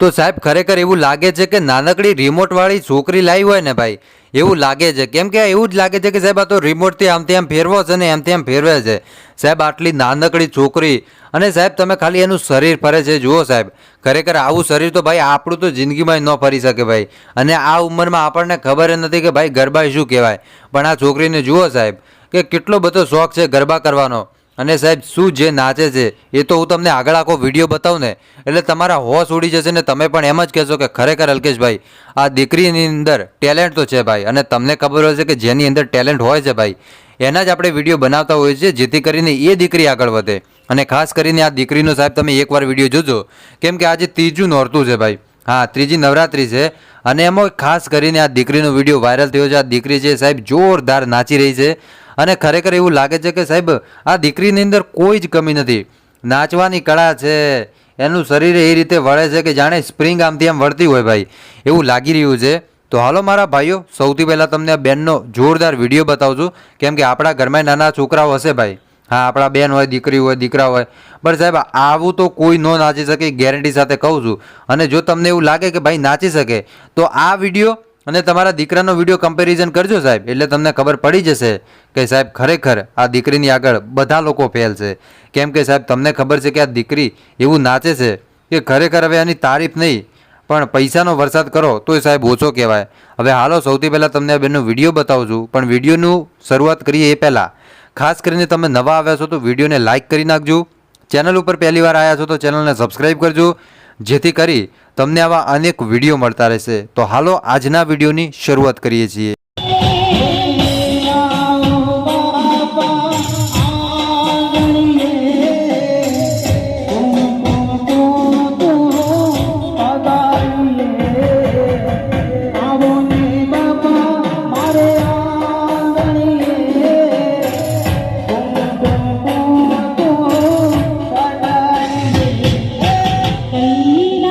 તો સાહેબ, ખરેખર એવું લાગે છે કે નાનકડી રિમોટવાળી છોકરી લાવી હોય ને ભાઈ? એવું લાગે છે. કેમ કે એવું જ લાગે છે કે સાહેબ, આ તો રિમોટથી આમથી આમ ફેરવો છે ને એમથી આમ ફેરવે છે. સાહેબ, આટલી નાનકડી છોકરી. અને સાહેબ, તમે ખાલી એનું શરીર ફરે છે. જુઓ સાહેબ, ખરેખર આવું શરીર તો ભાઈ આપણું તો જિંદગીમાં ન ફરી શકે ભાઈ. અને આ ઉંમરમાં આપણને ખબર નથી કે ભાઈ ગરબા શું કહેવાય. પણ આ છોકરીને જુઓ સાહેબ, કે કેટલો બધો શોખ છે ગરબા કરવાનો. અને સાહેબ, શું જે નાચે છે, એ તો હું તમને આગળ આખો વીડિયો બતાવું ને, એટલે તમારા હોશ ઉડી જશે ને તમે પણ એમ જ કહેશો કે ખરેખર અલ્કેશભાઈ, આ દીકરીની અંદર ટેલેન્ટ તો છે ભાઈ, અને તમને ખબર છે કે જેની અંદર ટેલેન્ટ હોય છે ભાઈ, એના જ આપણે વીડિયો બનાવતા હોઈએ છીએ, જેથી કરીને એ દીકરી આગળ વધે. અને ખાસ કરીને આ દીકરીનો સાહેબ, તમે એકવાર વીડિયો જોજો, કેમ કે આજે ત્રીજું નોરતું છે ભાઈ. હા, ત્રીજી નવરાત્રી છે, અને એમાં ખાસ કરીને આ દીકરીનો વીડિયો વાયરલ થયો છે. આ દીકરી છે સાહેબ, જોરદાર નાચી રહી છે અને ખરેખર એવું લાગે છે કે સાહેબ, આ દીકરીની અંદર કોઈ જ કમી નથી. નાચવાની કળા છે, એનું શરીર એ રીતે વળે છે કે જાણે સ્પ્રિંગ આમથી આમ વળતી હોય ભાઈ. એવું લાગી રહ્યું છે. તો હાલો મારા ભાઈઓ, સૌથી પહેલાં તમને આ બેનનો જોરદાર વીડિયો બતાવું છું કેમ કે આપણા ઘરમાં નાના છોકરાઓ હશે ભાઈ. હા, આપણા બેન હોય, દીકરી હોય, દીકરા હોય. પણ સાહેબ આવું તો કોઈ ન નાચી શકે, ગેરંટી સાથે કહું છું. અને જો તમને એવું લાગે કે ભાઈ નાચી શકે, તો આ વીડિયો અને તમારા દીકરાનો વીડિયો કમ્પેરિઝન કરજો સાહેબ. એટલે તમને ખબર પડી જશે કે સાહેબ, ખરેખર આ દીકરીની આગળ બધા લોકો ફેલ છે. કેમ કે સાહેબ, તમને ખબર છે કે આ દીકરી એવું નાચે છે કે ખરેખર હવે આની તારીફ નહીં, પણ પૈસાનો વરસાદ કરો તોય સાહેબ ઓછો કહેવાય. હવે હાલો, સૌથી પહેલાં તમને આ બેનનો વીડિયો બતાવું છું. પણ વિડીયોનું શરૂઆત કરીએ એ પહેલાં. ખાસ કરીને તમે નવા આવ્યા છો તો વિડીયોને લાઇક કરી નાખજો. ચેનલ ઉપર પહેલી વાર આવ્યા છો તો ચેનલને સબસ્ક્રાઈબ કરજો. જેથી કરી તમને આવા અનેક વીડિયો મળતા રહેશે. તો હાલો આજના વિડીયોની શરૂઆત કરીએ છીએ.